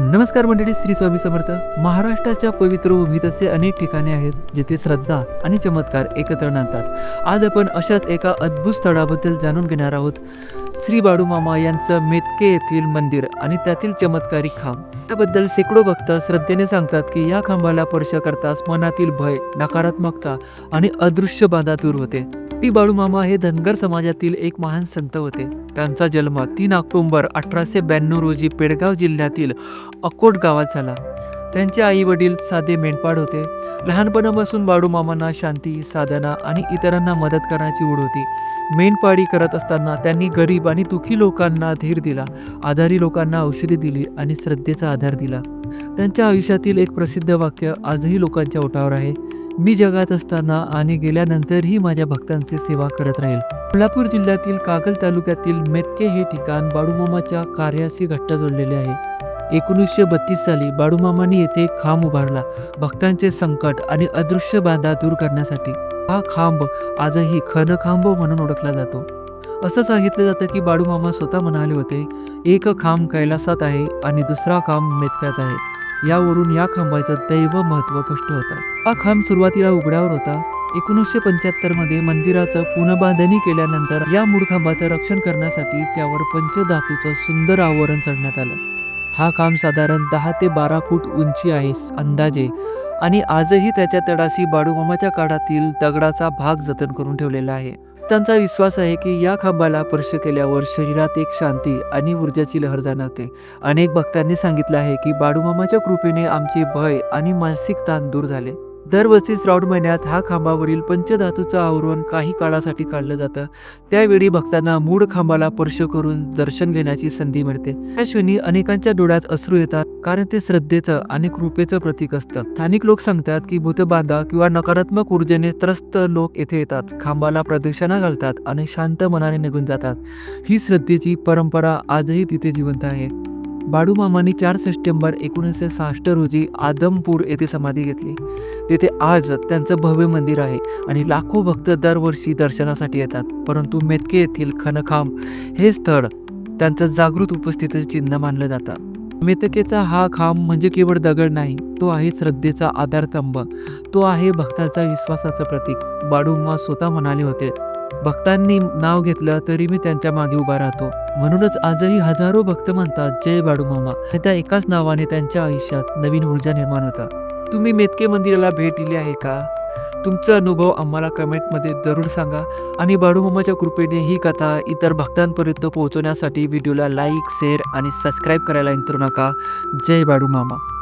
नमस्कार मंडळी श्री स्वामी समर्थ. महाराष्ट्राच्या पवित्र भूमीत असे अनेक ठिकाणे आहेत जिथे श्रद्धा आणि चमत्कार एकत्र नांदतात. आज आपण अशाच एका अद्भुत स्थळाबद्दल जाणून घेणार आहोत. श्री बाळूमामा यांचं मेतके येथील मंदिर आणि त्यातील चमत्कारी खांब. त्याबद्दल शेकडो भक्त श्रद्धेने सांगतात की या खांबाला स्पर्श करताच मनातील भय नकारात्मकता आणि अदृश्य बाधा दूर होते. टी बाळूमामा हे धनगर समाजातील एक महान संत होते. त्यांचा जन्म तीन ऑक्टोंबर अठराशे ब्याण्णव रोजी पेडगाव जिल्ह्यातील अकोट गावात झाला. त्यांचे आई वडील साधे मेंढपाळ होते. लहानपणापासून बाळूमामांना शांती साधना आणि इतरांना मदत करण्याची ओढ होती. मेंढपाळी करत असताना त्यांनी गरीब आणि दुखी लोकांना धीर दिला आजारी लोकांना औषधी दिली आणि श्रद्धेचा आधार दिला. त्यांच्या आयुष्यातील एक प्रसिद्ध वाक्य आजही लोकांच्या ओठावर आहे. मी जगात असताना आणि गेल्यानंतरही माझ्या भक्तांची सेवा करत राहील. कोल्हापूर जिल्ह्यातील कागल तालुक्यातील मेटके हे ठिकाण बाळूमामाच्या कार्याशी घट्ट जोडलेले आहे. एकोणीसशे बत्तीस साली बाळूमामांनी येथे खांब उभारला. भक्तांचे संकट आणि अदृश्य बाधा दूर करण्यासाठी हा खांब आजही खनखांब म्हणून ओळखला जातो. असं सांगितलं जातं की बाळूमामा स्वतः म्हणाले होते एक खांब कैलासात आहे आणि दुसरा खांब मेतक्यात आहे. यावरून या खांबाचं दैव महत्त्व स्पष्ट होतं. हा खांब सुरुवातीला उघड्यावर होता. एकोणीसशे पंच्याहत्तरमध्ये मंदिराचं पुनर्बांधणी केल्यानंतर या मूळ खांबाचं रक्षण करण्यासाठी त्यावर पंचधातूचं सुंदर आवरण चढण्यात आलं. हा खांब साधारण दहा ते बारा फूट उंची आहे अंदाजे आणि आजही त्याच्या तडाशी बाळूमामाच्या काळातील दगडाचा भाग जतन करून ठेवलेला आहे. त्यांचा विश्वास आहे की या खांबाला स्पर्श केल्यावर शरीरात एक शांती आणि ऊर्जाची लहर जाणवते. अनेक भक्तांनी सांगितलं आहे की बाळूमामाच्या कृपेने आमचे भय आणि मानसिक ताण दूर झाले. दरवर्षी श्रावण महिन्यात हा खांबावरील पंचधातूचं आवरण काही काळासाठी काढलं जातं. त्यावेळी भक्तांना मूळ खांबाला स्पर्श करून दर्शन घेण्याची संधी मिळते. त्या क्षणी अनेकांच्या डोळ्यात अश्रू येतात कारण ते श्रद्धेचं आणि कृपेचं प्रतीक असतं. स्थानिक लोक सांगतात की भूतबाधा किंवा नकारात्मक ऊर्जेने त्रस्त लोक येथे येतात. खांबाला प्रदक्षिणा घालतात आणि शांत मनाने निघून जातात. ही श्रद्धेची परंपरा आजही तिथे जिवंत आहे. बाळूमामांनी चार सप्टेंबर एकोणीसशे सहासष्ट रोजी आदमपूर येथे समाधी घेतली. तेथे आज त्यांचं भव्य मंदिर आहे आणि लाखो भक्त दरवर्षी दर्शनासाठी येतात. परंतु मेतके येथील खनखांब हे स्थळ त्यांचं जागृत उपस्थितीचे चिन्ह मानलं जातं. मेतकेचा हा खांब म्हणजे केवळ दगड नाही तो आहे श्रद्धेचा आधारस्तंभ. तो आहे भक्ताचा विश्वासाचं प्रतीक. बाडूम्मा स्वतः म्हणाले होते भक्तांनी नाव घेतलं तरी मी त्यांच्या मागे उभा राहतो. म्हणूनच आजही हजारो भक्त म्हणतात जय बाळूमामा आणि त्या एकाच नावाने त्यांच्या आयुष्यात नवीन ऊर्जा निर्माण होतात. तुम्ही मेतके मंदिराला भेट दिली आहे का? तुमचा अनुभव आम्हाला कमेंटमध्ये जरूर सांगा. आणि बाळूमामाच्या कृपेने ही कथा इतर भक्तांपर्यंत पोहोचवण्यासाठी व्हिडिओला लाईक शेअर आणि सबस्क्राईब करायला विसरू नका. जय बाळूमामा